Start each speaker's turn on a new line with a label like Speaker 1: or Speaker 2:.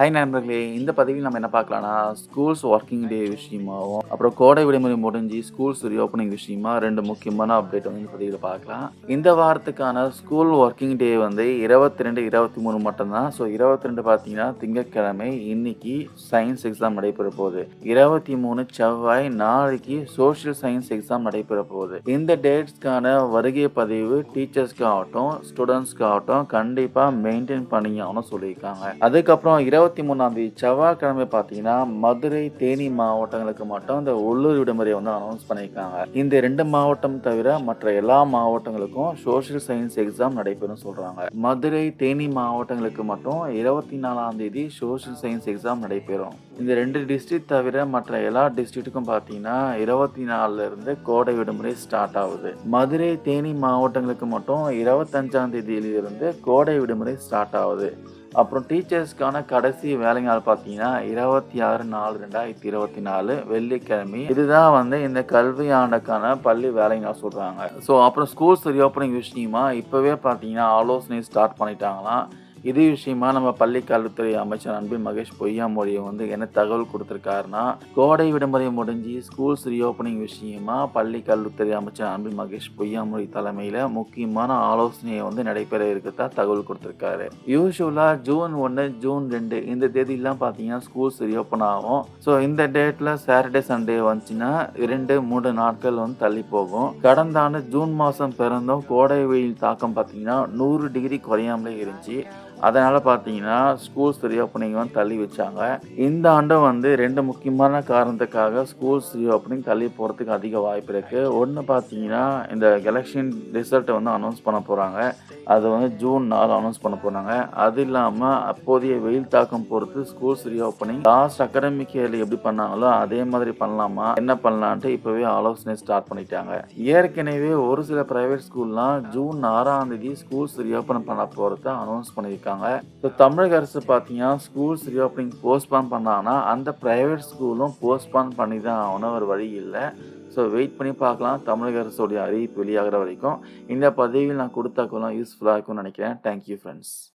Speaker 1: High நண்பர்களே இந்த பதிவில் நம்ம என்ன பார்க்கலாம்னா ஸ்கூல்ஸ் ஒர்க்கிங் டே விஷயமாவும் அப்புறம் கோடை விடுமுறை முடிஞ்சு ஸ்கூல்ஸ் ரீஓப்பனிங் விஷயமா ரெண்டு முக்கியமான அப்டேட் வந்து இந்த பதிவில் பார்க்கலாம். இந்த வாரத்துக்கான ஸ்கூல் ஒர்க்கிங் டே வந்து இருபத்தி ரெண்டு இருபத்தி மூணு மட்டும்தான். ஸோ இருபத்தி ரெண்டு பார்த்தீங்கன்னா திங்கட்கிழமை இன்னைக்கு சயின்ஸ் எக்ஸாம் நடைபெற போகுது. இருபத்தி மூணு செவ்வாய் நாளைக்கு சோஷியல் சயின்ஸ் எக்ஸாம் நடைபெற போகுது. இந்த டேட்ஸ்க்கான வருகை பதிவு டீச்சர்ஸ்க்கு ஆகட்டும் ஸ்டூடெண்ட்ஸ்க்கு ஆகட்டும் கண்டிப்பாக மெயின்டைன் பண்ணியாகணும் சொல்லியிருக்காங்க. அதுக்கப்புறம் இருபத்தி இருபத்தி தேதி செவ்வாய்க்கிழமை பார்த்தீங்கன்னா மதுரை தேனி மாவட்டங்களுக்கு மட்டும் இந்த உள்ளூர் விடுமுறையை வந்து அனௌன்ஸ் பண்ணியிருக்காங்க. இந்த ரெண்டு மாவட்டம் தவிர மற்ற எல்லா மாவட்டங்களுக்கும் சோஷியல் சயின்ஸ் எக்ஸாம் நடைபெறும் சொல்றாங்க. மதுரை தேனி மாவட்டங்களுக்கு மட்டும் இருபத்தி நாலாம் தேதி சோஷியல் சயின்ஸ் எக்ஸாம் நடைபெறும். இந்த ரெண்டு டிஸ்ட்ரிக்ட் தவிர மற்ற எல்லா டிஸ்ட்ரிக்ட்டுக்கும் பார்த்தீங்கன்னா இருபத்தி நாலுல இருந்து கோடை விடுமுறை ஸ்டார்ட் ஆகுது. மதுரை தேனி மாவட்டங்களுக்கு மட்டும் இருபத்தஞ்சாம் தேதியிலிருந்து கோடை விடுமுறை ஸ்டார்ட் ஆகுது. அப்புறம் டீச்சர்ஸ்க்கான கடைசி வேலை நாள் பார்த்தீங்கன்னா இருபத்தி ஆறு நாலு ரெண்டாயிரத்தி இருபத்தி நாலு வெள்ளிக்கிழமை. இதுதான் வந்து இந்த கல்வி ஆண்டுக்கான பள்ளி வேலை நாள் சொல்கிறாங்க ஸோ அப்புறம் ஸ்கூல்ஸ் ரீஓப்பனிங் விஷயமா இப்போவே பார்த்தீங்கன்னா ஆலோசனை ஸ்டார்ட் பண்ணிட்டாங்களாம். இதே விஷயமா நம்ம பள்ளி கல்வித்துறை அமைச்சர் அன்பின் மகேஷ் பொய்யாமொழியை வந்து என்ன தகவல் கொடுத்துருக்காருன்னா கோடை விடுமுறை முடிஞ்சு ஸ்கூல்ஸ் ரீஓப்பனிங் விஷயமா பள்ளி கல்வித்துறை அமைச்சர் அன்பின் மகேஷ் பொய்யாமொழி தலைமையில் முக்கியமான ஆலோசனையை வந்து நடைபெற இருக்கிறதா தகவல் கொடுத்துருக்காரு. யூஸ்வலாக ஜூன் ஒன்று ஜூன் ரெண்டு இந்த தேதியெல்லாம் பார்த்தீங்கன்னா ஸ்கூல்ஸ் ரீஓப்பன் ஆகும். ஸோ இந்த டேட்டில் சாட்டர்டே சண்டே வந்துச்சுன்னா இரண்டு மூன்று நாட்கள் வந்து தள்ளி போகும். கடந்த ஆண்டு ஜூன் மாதம் பிறந்தும் கோடை வெயில் தாக்கம் பார்த்தீங்கன்னா நூறு டிகிரி குறையாமலே இருந்துச்சு. அதனால் பார்த்தீங்கன்னா ஸ்கூல்ஸ் ரீஓப்பனிங் வந்து தள்ளி வச்சாங்க. இந்த ஆண்டும் வந்து ரெண்டு முக்கியமான காரணத்துக்காக ஸ்கூல்ஸ் ரீஓப்பனிங் தள்ளி போகிறதுக்கு அதிக வாய்ப்பு இருக்குது ஒன்று பார்த்தீங்கன்னா இந்த எலெக்ஷன் ரிசல்ட்டை வந்து அனௌன்ஸ் பண்ண போகிறாங்க அது வந்து ஜூன் நாலு அனௌன்ஸ் பண்ண போகிறாங்க அது இல்லாமல் அப்போதைய வெயில் தாக்கம் பொறுத்து ஸ்கூல்ஸ் ரீஓப்பனிங் லாஸ்ட் அகாடமிக் இயர்ல எப்படி பண்ணாங்களோ அதே மாதிரி பண்ணலாமா என்ன பண்ணலான்ட்டு இப்போவே ஆலோசனை ஸ்டார்ட் பண்ணிட்டாங்க. ஏற்கனவே ஒரு சில ப்ரைவேட் ஸ்கூல்லாம் ஜூன் ஆறாம் தேதி ஸ்கூல்ஸ் ரீஓப்பன் பண்ண போகிறத அனௌன்ஸ் பண்ணியிருக்காங்க. பண்ணியிருக்காங்க ஸோ தமிழக அரசு பார்த்தீங்கன்னா ஸ்கூல்ஸ் ரீஓப்பனிங் போஸ்ட்பான் பண்ணாங்கன்னா அந்த ப்ரைவேட் ஸ்கூலும் போஸ்ட்பான் பண்ணி தான் ஆகணும். ஒரு வழி இல்லை. ஸோ வெயிட் பண்ணி பார்க்கலாம். தமிழக அரசுடைய அறிவிப்பு வெளியாகிற வரைக்கும். இந்த பதவியில் நான் கொடுத்தாக்கெல்லாம் யூஸ்ஃபுல்லாக இருக்கும்னு நினைக்கிறேன். Thank you friends